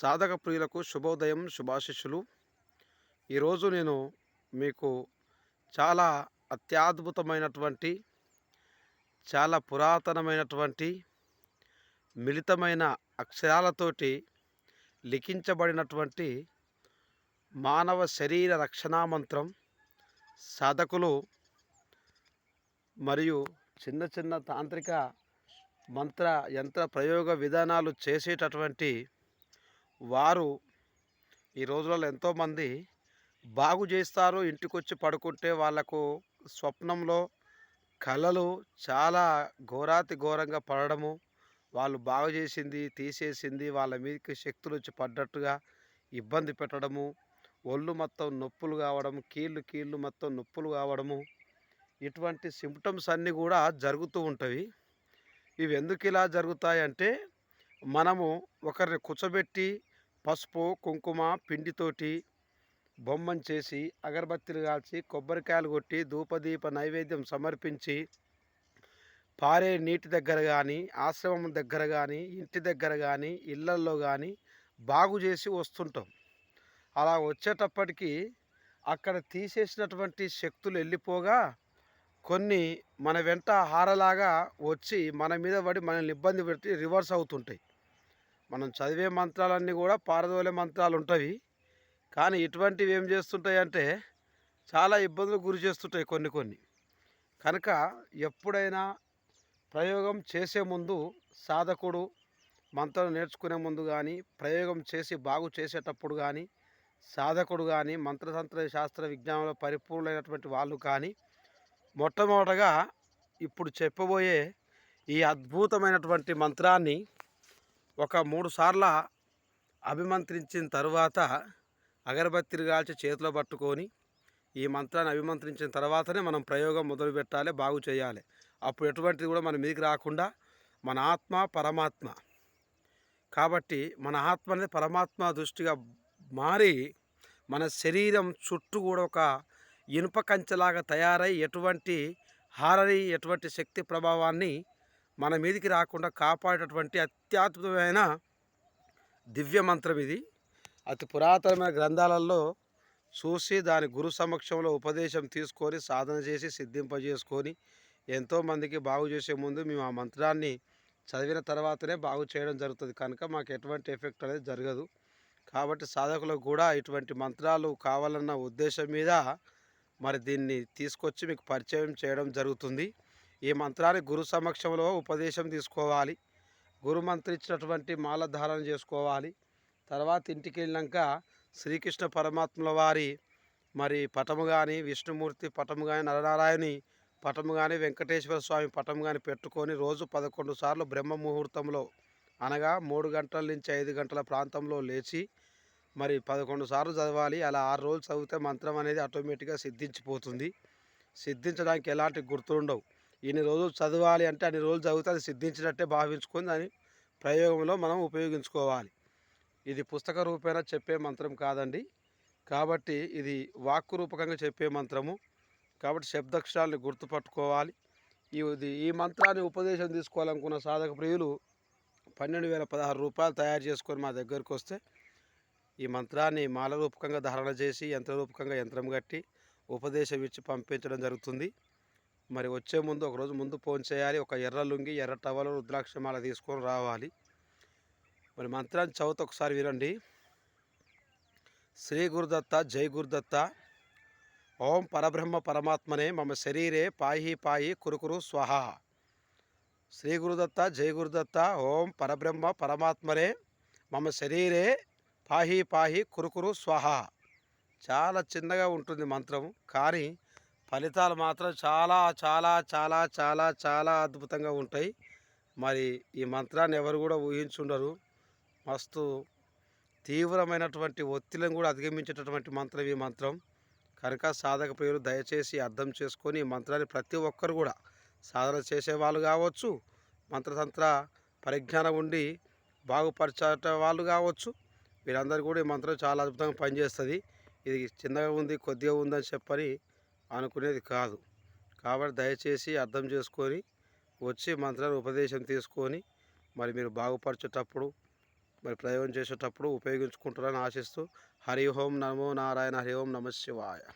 సాధక ప్రియులకు శుభోదయం శుభాశిష్యులు. ఈరోజు నేను మీకు చాలా అత్యద్భుతమైనటువంటి చాలా పురాతనమైనటువంటి మిళితమైన అక్షరాలతోటి లిఖించబడినటువంటి మానవ శరీర రక్షణా మంత్రం సాధకులు మరియు చిన్న చిన్న తాంత్రిక మంత్ర యంత్ర ప్రయోగ విధానాలు చేసేటటువంటి వారు ఈ రోజులలో ఎంతోమంది బాగు చేస్తారు ఇంటికి వచ్చి పడుకుంటే వాళ్ళకు స్వప్నంలో కళలు చాలా ఘోరాతి ఘోరంగా పడడము. వాళ్ళు బాగు చేసింది తీసేసింది వాళ్ళ మీదకి శక్తులు వచ్చి పడ్డట్టుగా ఇబ్బంది పెట్టడము. ఒళ్ళు మొత్తం నొప్పులు కావడం కీళ్ళు కీళ్ళు మొత్తం నొప్పులు కావడము. ఇటువంటి సిమ్టమ్స్ అన్నీ కూడా జరుగుతూ ఉంటవి. ఇవి ఎందుకు ఇలా జరుగుతాయంటే మనము ఒకరిని కూర్చోబెట్టి పసుపు కుంకుమ పిండితోటి బొమ్మను చేసి అగరబత్తిలు కాల్చి కొబ్బరికాయలు కొట్టి ధూపదీప నైవేద్యం సమర్పించి పారే నీటి దగ్గర కానీ ఆశ్రమం దగ్గర కానీ ఇంటి దగ్గర కానీ ఇళ్ళల్లో కానీ బాగు చేసి వస్తుంటాం. అలా వచ్చేటప్పటికి అక్కడ తీసేసినటువంటి శక్తులు వెళ్ళిపోగా కొన్ని మన వెంట హారలాగా వచ్చి మన మీద పడి మనల్ని ఇబ్బంది పెట్టి రివర్స్ అవుతుంటాయి. మనం చదివే మంత్రాలన్నీ కూడా పారదోలే మంత్రాలు ఉంటాయి కానీ ఇటువంటివి ఏం చేస్తుంటాయి అంటే చాలా ఇబ్బందులు గురి చేస్తుంటాయి కొన్ని కొన్ని. కనుక ఎప్పుడైనా ప్రయోగం చేసే ముందు సాధకుడు మంత్రం నేర్చుకునే ముందు కానీ ప్రయోగం చేసి బాగు చేసేటప్పుడు కానీ సాధకుడు కానీ మంత్రతంత్ర శాస్త్ర విజ్ఞానంలో పరిపూర్ణమైనటువంటి వాళ్ళు కానీ మొట్టమొదటగా ఇప్పుడు చెప్పబోయే ఈ అద్భుతమైనటువంటి మంత్రాన్ని ఒక మూడు సార్ల అభిమంత్రించిన తరువాత అగరబత్తిని కాల్చి చేతిలో పట్టుకొని ఈ మంత్రాన్ని అభిమంత్రించిన తర్వాతనే మనం ప్రయోగం మొదలు పెట్టాలి బాగు చేయాలి. అప్పుడు ఎటువంటిది కూడా మన మీదకి రాకుండా మన ఆత్మ పరమాత్మ. కాబట్టి మన ఆత్మ అనేది పరమాత్మ దృష్టిగా మారి మన శరీరం చుట్టూ కూడా ఒక ఇనుప కంచెలాగా తయారై ఎటువంటి హారని ఎటువంటి శక్తి ప్రభావాన్ని మన మీదికి రాకుండా కాపాడేటటువంటి అత్యద్భుతమైన దివ్య మంత్రం ఇది అతి పురాతనమైన గ్రంథాలలో చూసి దాని గురు సమక్షంలో ఉపదేశం తీసుకొని సాధన చేసి సిద్ధింపజేసుకొని ఎంతోమందికి బాగు చేసే ముందు మేము ఆ మంత్రాన్ని చదివిన తర్వాతనే బాగు చేయడం జరుగుతుంది. కనుక మాకు ఎటువంటి ఎఫెక్ట్ అనేది జరగదు. కాబట్టి సాధకులకు కూడా ఇటువంటి మంత్రాలు కావాలన్న ఉద్దేశం మీద మరి దీన్ని తీసుకొచ్చి మీకు పరిచయం చేయడం జరుగుతుంది. ఈ మంత్రాన్ని గురు సమక్షంలో ఉపదేశం తీసుకోవాలి. గురు మంత్రి ఇచ్చినటువంటి మాల ధారణ చేసుకోవాలి. తర్వాత ఇంటికి వెళ్ళాక శ్రీకృష్ణ పరమాత్మల వారి మరి పటము కానీ విష్ణుమూర్తి పటము కానీ నరనారాయణి పటము కానీ వెంకటేశ్వర స్వామి పటము కానీ పెట్టుకొని రోజు పదకొండు సార్లు బ్రహ్మ ముహూర్తంలో అనగా మూడు గంటల నుంచి ఐదు గంటల ప్రాంతంలో లేచి మరి పదకొండు సార్లు చదవాలి. అలా ఆరు రోజులు చదివితే మంత్రం అనేది ఆటోమేటిక్గా సిద్ధించిపోతుంది. సిద్ధించడానికి ఎలాంటి గుర్తుండవు ఇన్ని రోజులు చదవాలి అంటే అన్ని రోజులు చదివితే అది సిద్ధించినట్టే భావించుకొని దాని ప్రయోగంలో మనం ఉపయోగించుకోవాలి. ఇది పుస్తక రూపేణ చెప్పే మంత్రం కాదండి. కాబట్టి ఇది వాక్కు రూపకంగా చెప్పే మంత్రము. కాబట్టి శబ్దక్షరాల్ని గుర్తుపట్టుకోవాలి. ఇది ఈ మంత్రాన్ని ఉపదేశం తీసుకోవాలనుకున్న సాధక ప్రియులు పన్నెండు వేల పదహారు రూపాయలు తయారు చేసుకొని మా దగ్గరికి వస్తే ఈ మంత్రాన్ని మాల రూపకంగా ధారణ చేసి యంత్ర రూపకంగా యంత్రం కట్టి ఉపదేశం ఇచ్చి పంపించడం జరుగుతుంది. మరి వచ్చే ముందు ఒకరోజు ముందు ఫోన్ చేయాలి ఒక ఎర్ర లుంగి ఎర్ర టవలు రుద్రాక్షమాల తీసుకొని రావాలి. మరి మంత్రాన్ని చవితి ఒకసారి వినండి. శ్రీ గురుదత్త జై గురుదత్త. ఓం పరబ్రహ్మ పరమాత్మనే మమ శరీరే పాయి పాయి కురుకురు స్వహ. శ్రీ గురుదత్త జై గురుదత్త ఓం పరబ్రహ్మ పరమాత్మనే మమ శరీరే పాహి పాహి కురుకురు స్వహ. చాలా చిన్నగా ఉంటుంది మంత్రం కానీ ఫలితాలు మాత్రం చాలా చాలా చాలా చాలా చాలా అద్భుతంగా ఉంటాయి. మరి ఈ మంత్రాన్ని ఎవరు కూడా ఊహించుండరు. మస్తు తీవ్రమైనటువంటి ఒత్తిడిని కూడా అధిగమించేటటువంటి మంత్రం ఈ మంత్రం. కనుక సాధక ప్రియులు దయచేసి అర్థం చేసుకొని ఈ మంత్రాన్ని ప్రతి ఒక్కరు కూడా సాధన చేసేవాళ్ళు కావచ్చు మంత్రతంత్ర పరిజ్ఞానం ఉండి బాగుపరచే వాళ్ళు కావచ్చు వీరందరూ కూడా ఈ మంత్రం చాలా అద్భుతంగా పనిచేస్తుంది. ఇది చిన్నగా ఉంది కొద్దిగా ఉందని చెప్పని అనుకునేది కాదు. కాబట్టి దయచేసి అర్థం చేసుకొని వచ్చి మంత్రాన్ని ఉపదేశం తీసుకొని మరి మీరు బాగుపరిచేటప్పుడు మరి ప్రయోగం చేసేటప్పుడు ఉపయోగించుకుంటారని ఆశిస్తూ హరి ఓం నమో నారాయణ హరి ఓం నమ శివాయ.